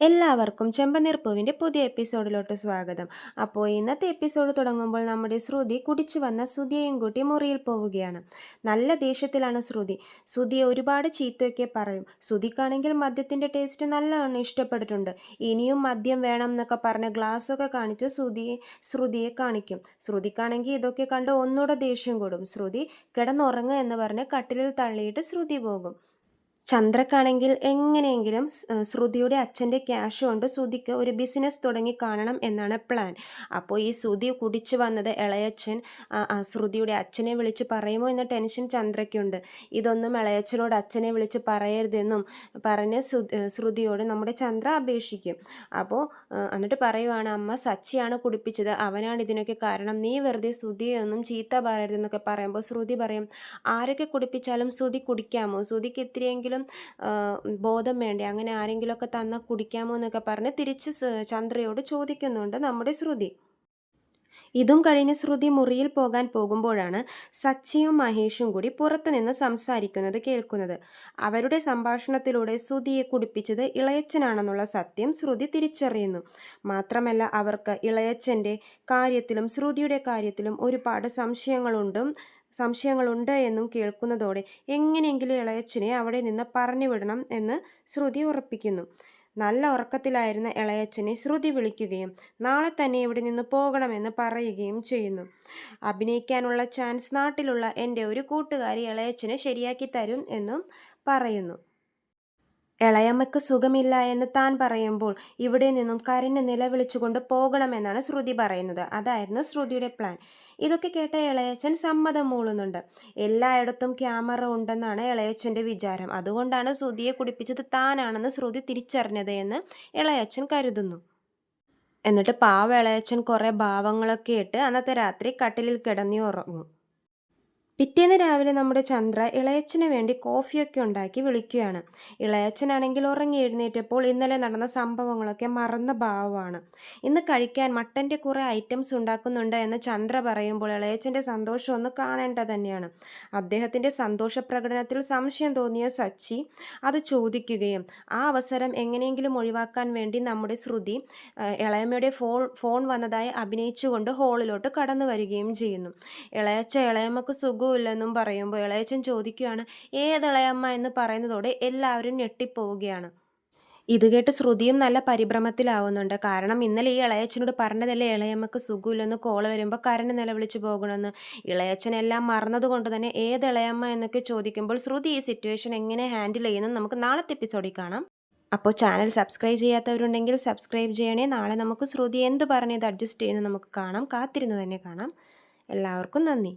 എല്ലാവർക്കും ചെമ്പനീർപ്പൂവിന്റെ പുതിയ എപ്പിസോഡിലോട്ട് സ്വാഗതം. അപ്പോൾ ഇന്നത്തെ എപ്പിസോഡ് തുടങ്ങുമ്പോൾ നമ്മുടെ ശ്രുതി കുടിച്ചു വന്ന ശ്രുതിയെയും കൂട്ടി മുറിയിൽ പോവുകയാണ്. നല്ല ദേഷ്യത്തിലാണ് ശ്രുതി. ശ്രുതിയെ ഒരുപാട് ചീത്തയൊക്കെ പറയും. ശ്രുതിക്കാണെങ്കിൽ മദ്യത്തിന്റെ ടേസ്റ്റ് നല്ലവണ്ണം ഇഷ്ടപ്പെട്ടിട്ടുണ്ട്. ഇനിയും മദ്യം വേണം എന്നൊക്കെ പറഞ്ഞ് ഗ്ലാസ്സൊക്കെ കാണിച്ച് ശ്രുതിയെ ശ്രുതിയെ കാണിക്കും. ശ്രുതിക്കാണെങ്കിൽ ഇതൊക്കെ കണ്ട് ഒന്നുകൂടെ ദേഷ്യം കൂടും. ശ്രുതി കിടന്നുറങ്ങുക എന്ന് പറഞ്ഞ് കട്ടിലിൽ തള്ളിയിട്ട് ശ്രുതി പോകും. ചന്ദ്രക്കാണെങ്കിൽ എങ്ങനെയെങ്കിലും ശ്രുതിയുടെ അച്ഛന്റെ ക്യാഷ് കൊണ്ട് ശ്രുതിക്ക് ഒരു ബിസിനസ് തുടങ്ങി കാണണം എന്നാണ് പ്ലാൻ. അപ്പോൾ ഈ ശ്രുതി കുടിച്ചു വന്നത് ഇളയച്ചൻ ശ്രുതിയുടെ അച്ഛനെ വിളിച്ച് പറയുമോ എന്ന ടെൻഷൻ ചന്ദ്രയ്ക്കുണ്ട്. ഇതൊന്നും ഇളയച്ചനോട് അച്ഛനെ വിളിച്ച് പറയരുതെന്നും പറഞ്ഞ് ശ്രുതിയോട് നമ്മുടെ ചന്ദ്ര അപേക്ഷിക്കും. അപ്പോൾ എന്നിട്ട് പറയുവാണ് അമ്മ സച്ചിയാണ് കുടിപ്പിച്ചത്. അവനാണ് ഇതിനൊക്കെ കാരണം. നീ വെറുതെ ശ്രുതിയൊന്നും ചീത്ത പറയരുതെന്നൊക്കെ പറയുമ്പോൾ ശ്രുതി പറയും ആരൊക്കെ കുടിപ്പിച്ചാലും ശ്രുതി കുടിക്കാമോ? ശ്രുതിക്ക് ഇത്തിരിയെങ്കിലും എന്തെങ്കിലും ബോധം വേണ്ടേ അങ്ങനെ ആരെങ്കിലുമൊക്കെ തന്നാൽ കുടിക്കാമോ എന്നൊക്കെ പറഞ്ഞ് തിരിച്ച് ചന്ദ്രയോട് ചോദിക്കുന്നുണ്ട് നമ്മുടെ ശ്രുതി. ഇതും കഴിഞ്ഞ് ശ്രുതി മുറിയിൽ പോകാൻ പോകുമ്പോഴാണ് സച്ചിയും മഹേഷും കൂടി പുറത്തു നിന്ന് സംസാരിക്കുന്നത് കേൾക്കുന്നത്. അവരുടെ സംഭാഷണത്തിലൂടെ ശ്രുതിയെ കുടിപ്പിച്ചത് ഇളയച്ചനാണെന്നുള്ള സത്യം ശ്രുതി തിരിച്ചറിയുന്നു. മാത്രമല്ല അവർക്ക് ഇളയച്ചന്റെ കാര്യത്തിലും ശ്രുതിയുടെ കാര്യത്തിലും ഒരുപാട് സംശയങ്ങളുണ്ടും സംശയങ്ങളുണ്ട് എന്നും കേൾക്കുന്നതോടെ എങ്ങനെയെങ്കിലും ഇളയച്ചനെ അവിടെ നിന്ന് പറഞ്ഞു വിടണം എന്ന് ശ്രുതി ഉറപ്പിക്കുന്നു. നല്ല ഉറക്കത്തിലായിരുന്ന ഇളയച്ചനെ ശ്രുതി വിളിക്കുകയും നാളെ തന്നെ ഇവിടെ നിന്ന് പോകണമെന്ന് പറയുകയും ചെയ്യുന്നു. അഭിനയിക്കാനുള്ള ചാൻസ് നാട്ടിലുള്ള എന്റെ ഒരു കൂട്ടുകാരി ഇളയച്ചനെ ശരിയാക്കി തരും എന്നും പറയുന്നു. ഇളയമ്മയ്ക്ക് സുഖമില്ല എന്ന് താൻ പറയുമ്പോൾ ഇവിടെ നിന്നും കരഞ്ഞ് നിലവിളിച്ചുകൊണ്ട് പോകണമെന്നാണ് ശ്രുതി പറയുന്നത്. അതായിരുന്നു ശ്രുതിയുടെ പ്ലാൻ ഇതൊക്കെ കേട്ട ഇളയച്ചൻ സമ്മതം മൂളുന്നുണ്ട്. എല്ലായിടത്തും ക്യാമറ ഉണ്ടെന്നാണ് ഇളയച്ചന്റെ വിചാരം. അതുകൊണ്ടാണ് ശ്രുതിയെ കുടിപ്പിച്ചത് താനാണെന്ന് ശ്രുതി തിരിച്ചറിഞ്ഞത് എന്ന് ഇളയച്ചൻ കരുതുന്നു. എന്നിട്ട് പാവ ഇളയച്ചൻ കുറേ ഭാവങ്ങളൊക്കെ ഇട്ട് അന്നത്തെ രാത്രി കട്ടിലിൽ കിടന്നി ഉറങ്ങും. പിറ്റേന്ന് രാവിലെ നമ്മുടെ ചന്ദ്ര ഇളയച്ചന് വേണ്ടി കോഫിയൊക്കെ ഉണ്ടാക്കി വിളിക്കുകയാണ്. ഇളയച്ചനാണെങ്കിൽ ഉറങ്ങി എഴുന്നേറ്റപ്പോൾ ഇന്നലെ നടന്ന സംഭവങ്ങളൊക്കെ മറന്ന ഭാവമാണ്. ഇന്ന് കഴിക്കാൻ മട്ടന്റെ കുറേ ഐറ്റംസ് ഉണ്ടാക്കുന്നുണ്ട് എന്ന് ചന്ദ്ര പറയുമ്പോൾ ഇളയച്ചന്റെ സന്തോഷം ഒന്ന് കാണേണ്ടത് തന്നെയാണ്. അദ്ദേഹത്തിന്റെ സന്തോഷ പ്രകടനത്തിൽ സംശയം തോന്നിയ സച്ചി അത് ചോദിക്കുകയും ആ അവസരം എങ്ങനെയെങ്കിലും ഒഴിവാക്കാൻ വേണ്ടി നമ്മുടെ ശ്രുതി ഇളയമ്മയുടെ ഫോൺ ഫോൺ വന്നതായി അഭിനയിച്ചുകൊണ്ട് ഹോളിലോട്ട് കടന്നു വരികയും ചെയ്യുന്നു. ഇളയച്ച ഇളയമ്മക്ക് സുഖം സുഖമില്ലെന്നും പറയുമ്പോൾ ഇളയച്ചൻ ചോദിക്കുകയാണ് ഏതിളയമ്മ എന്ന് പറയുന്നതോടെ എല്ലാവരും ഞെട്ടിപ്പോവുകയാണ്. ഇത് കേട്ട് ശ്രുതിയും നല്ല പരിഭ്രമത്തിലാവുന്നുണ്ട്. കാരണം ഇന്നലെ ഈ ഇളയച്ചനോട് പറഞ്ഞതല്ലേ ഇളയമ്മക്ക് സുഖമില്ലെന്ന് കോൾ വരുമ്പോൾ കരണ്ട് നിലവിളിച്ച് പോകണമെന്ന് ഇളയച്ചനെല്ലാം മറന്നതുകൊണ്ട് തന്നെ ഏത് ഇളയമ്മ എന്നൊക്കെ ചോദിക്കുമ്പോൾ ശ്രുതി ഈ സിറ്റുവേഷൻ എങ്ങനെ ഹാൻഡിൽ ചെയ്യുന്നു നമുക്ക് നാളത്തെ എപ്പിസോഡിൽ കാണാം. അപ്പോൾ ചാനൽ സബ്സ്ക്രൈബ് ചെയ്യാത്തവരുണ്ടെങ്കിൽ സബ്സ്ക്രൈബ് ചെയ്യണേ. നാളെ നമുക്ക് ശ്രുതി എന്ത് പറഞ്ഞത് അഡ്ജസ്റ്റ് ചെയ്യുന്നത് നമുക്ക് കാണാം. കാത്തിരുന്ന് തന്നെ കാണാം. എല്ലാവർക്കും നന്ദി.